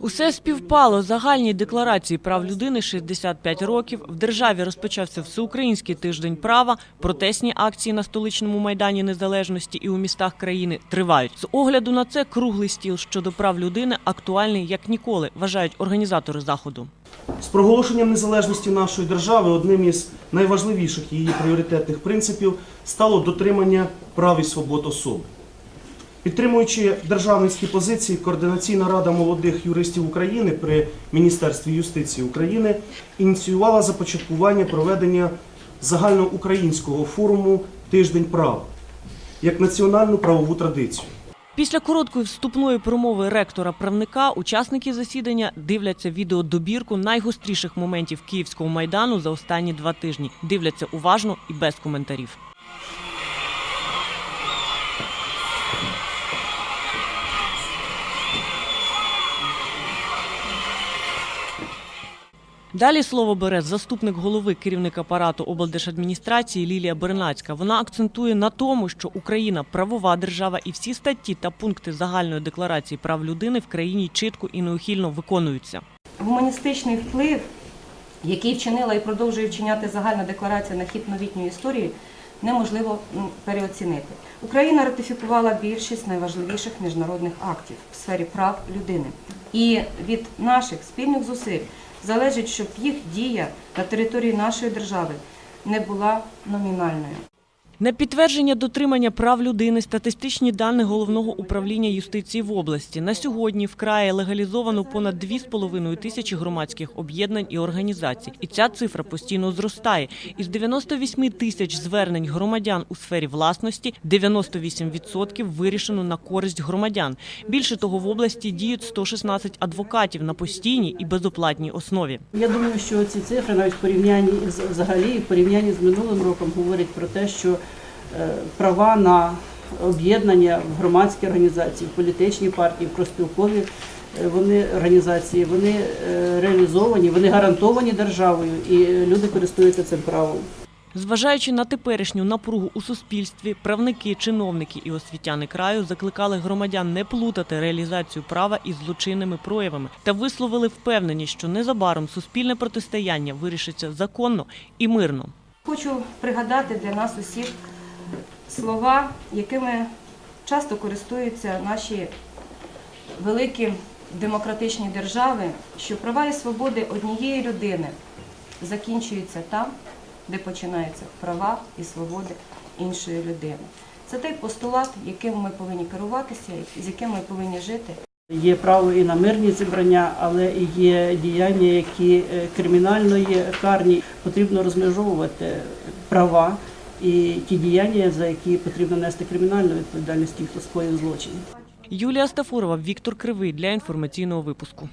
Усе співпало. Загальній декларації прав людини 65 років. В державі розпочався всеукраїнський тиждень права. Протестні акції на столичному майдані незалежності і у містах країни тривають. З огляду на це круглий стіл щодо прав людини актуальний як ніколи, вважають організатори заходу. З проголошенням незалежності нашої держави одним із найважливіших її пріоритетних принципів стало дотримання прав і свобод особи. Підтримуючи державницькі позиції, Координаційна рада молодих юристів України при Міністерстві юстиції України ініціювала започаткування проведення загальноукраїнського форуму Тиждень права як національну правову традицію. Після короткої вступної промови ректора правника учасники засідання дивляться відеодобірку найгостріших моментів Київського майдану за останні два тижні. Дивляться уважно і без коментарів. Далі слово бере заступник голови керівник апарату облдержадміністрації Лілія Бернацька. Вона акцентує на тому, що Україна правова держава і всі статті та пункти загальної декларації прав людини в країні чітко і неухильно виконуються. Гуманістичний вплив, який вчинила і продовжує вчиняти загальна декларація на хід новітньої історії, неможливо переоцінити. Україна ратифікувала більшість найважливіших міжнародних актів в сфері прав людини. І від наших спільних зусиль залежить, щоб їх дія на території нашої держави не була номінальною. На підтвердження дотримання прав людини статистичні дані головного управління юстиції в області на сьогодні в краї легалізовано понад 2,5 тисячі громадських об'єднань і організацій. І ця цифра постійно зростає. Із 98 тисяч звернень громадян у сфері власності 98% вирішено на користь громадян. Більше того, в області діють 116 адвокатів на постійній і безоплатній основі. Я думаю, що ці цифри навіть в порівнянні з взагалі в порівнянні з минулим роком говорять про те, що права на об'єднання в громадські організації, в політичні партії, в профспілкові е, вони організації, вони е, реалізовані, вони гарантовані державою, і люди користуються цим правом. Зважаючи на теперішню напругу у суспільстві, правники, чиновники і освітяни краю закликали громадян не плутати реалізацію права із злочинними проявами та висловили впевненість, що незабаром суспільне протистояння вирішиться законно і мирно. Хочу пригадати для нас усіх слова, якими часто користуються наші великі демократичні держави, що права і свободи однієї людини закінчуються там, де починаються права і свободи іншої людини. Це той постулат, яким ми повинні керуватися, з яким ми повинні жити. Є право і на мирні зібрання, але є діяння, які е, кримінально є карні. Потрібно розмежовувати права і ті діяння, за які потрібно нести кримінальну відповідальність, тих, хто скоїв злочин. Юлія Стафурова, Віктор Кривий для інформаційного випуску.